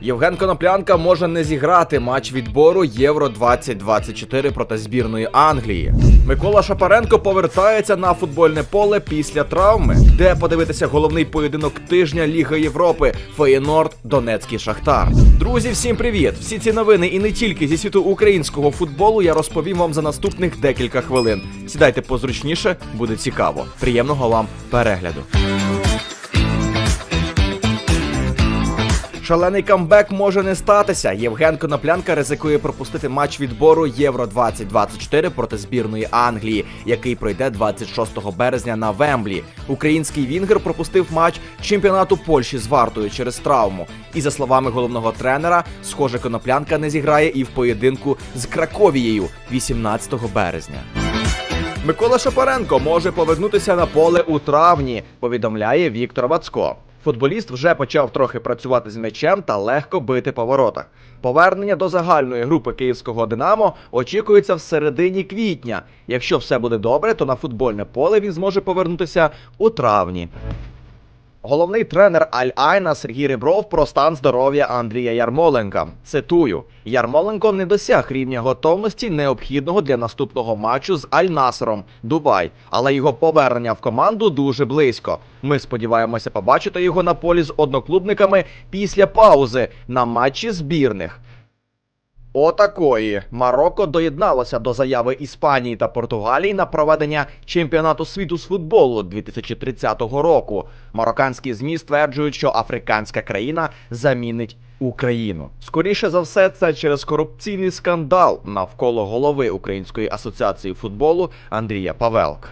Євген Коноплянка може не зіграти матч відбору Євро 2024 проти збірної Англії. Микола Шапаренко повертається на футбольне поле після травми, де подивитися головний поєдинок тижня Ліги Європи Феєнорд Донецький Шахтар. Друзі, всім привіт! Всі ці новини і не тільки зі світу українського футболу я розповім вам за наступних декілька хвилин. Сідайте позручніше, буде цікаво. Приємного вам перегляду. Шалений камбек може не статися. Євген Коноплянка ризикує пропустити матч відбору Євро 2024 проти збірної Англії, який пройде 26 березня на Вемблі. Український вінгер пропустив матч чемпіонату Польщі з вартою через травму. І за словами головного тренера, схоже, Коноплянка не зіграє і в поєдинку з Краковією 18 березня. Микола Шапаренко може повернутися на поле у травні, повідомляє Віктор Вацко. Футболіст вже почав трохи працювати з м'ячем та легко бити по воротах. Повернення до загальної групи київського Динамо очікується в середині квітня. Якщо все буде добре, то на футбольне поле він зможе повернутися у травні. Головний тренер Аль-Айна Сергій Ребров про стан здоров'я Андрія Ярмоленка. Цитую: Ярмоленко не досяг рівня готовності, необхідного для наступного матчу з Аль-Насером Дубай, але його повернення в команду дуже близько. Ми сподіваємося побачити його на полі з одноклубниками після паузи на матчі збірних. Отакої Марокко доєдналося до заяви Іспанії та Португалії на проведення чемпіонату світу з футболу 2030 року. Марокканські змі стверджують, що африканська країна замінить Україну. Скоріше за все, це через корупційний скандал навколо голови Української асоціації футболу Андрія Павелка.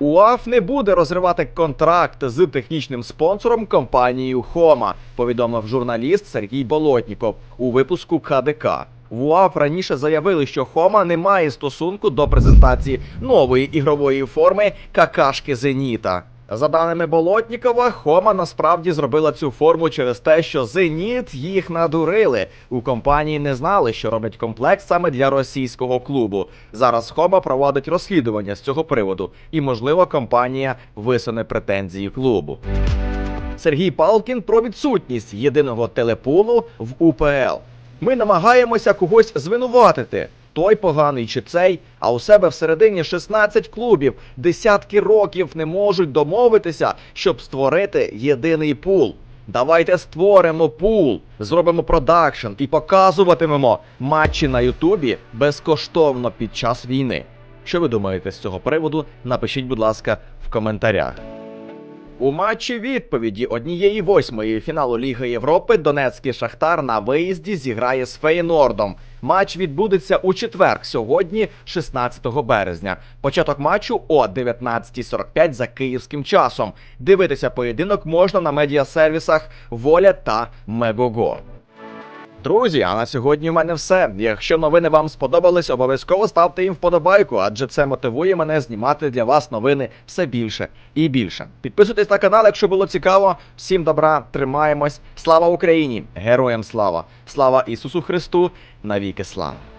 УАФ не буде розривати контракт з технічним спонсором компанією Хома, повідомив журналіст Сергій Болотніков у випуску КДК. В УАФ раніше заявили, що Хома не має стосунку до презентації нової ігрової форми какашки Зеніта. За даними Болотнікова, Хома насправді зробила цю форму через те, що Зеніт їх надурили. У компанії не знали, що роблять комплект саме для російського клубу. Зараз Хома проводить розслідування з цього приводу, і, можливо, компанія висуне претензії клубу. Сергій Палкін про відсутність єдиного телепулу в УПЛ. Ми намагаємося когось звинуватити. Той поганий чи цей, а у себе всередині 16 клубів, десятки років не можуть домовитися, щоб створити єдиний пул. Давайте створимо пул, зробимо продакшн і показуватимемо матчі на Ютубі безкоштовно під час війни. Що ви думаєте з цього приводу? Напишіть, будь ласка, в коментарях. У матчі відповіді однієї восьмої фіналу Ліги Європи Донецький Шахтар на виїзді зіграє з Фейнордом. Матч відбудеться у четвер, сьогодні, 16 березня. Початок матчу о 19.45 за київським часом. Дивитися поєдинок можна на медіасервісах Воля та Мегого. Друзі, а на сьогодні в мене все. Якщо новини вам сподобались, обов'язково ставте їм вподобайку, адже це мотивує мене знімати для вас новини все більше і більше. Підписуйтесь на канал, якщо було цікаво. Всім добра, тримаємось. Слава Україні! Героям слава! Слава Ісусу Христу! Навіки слава!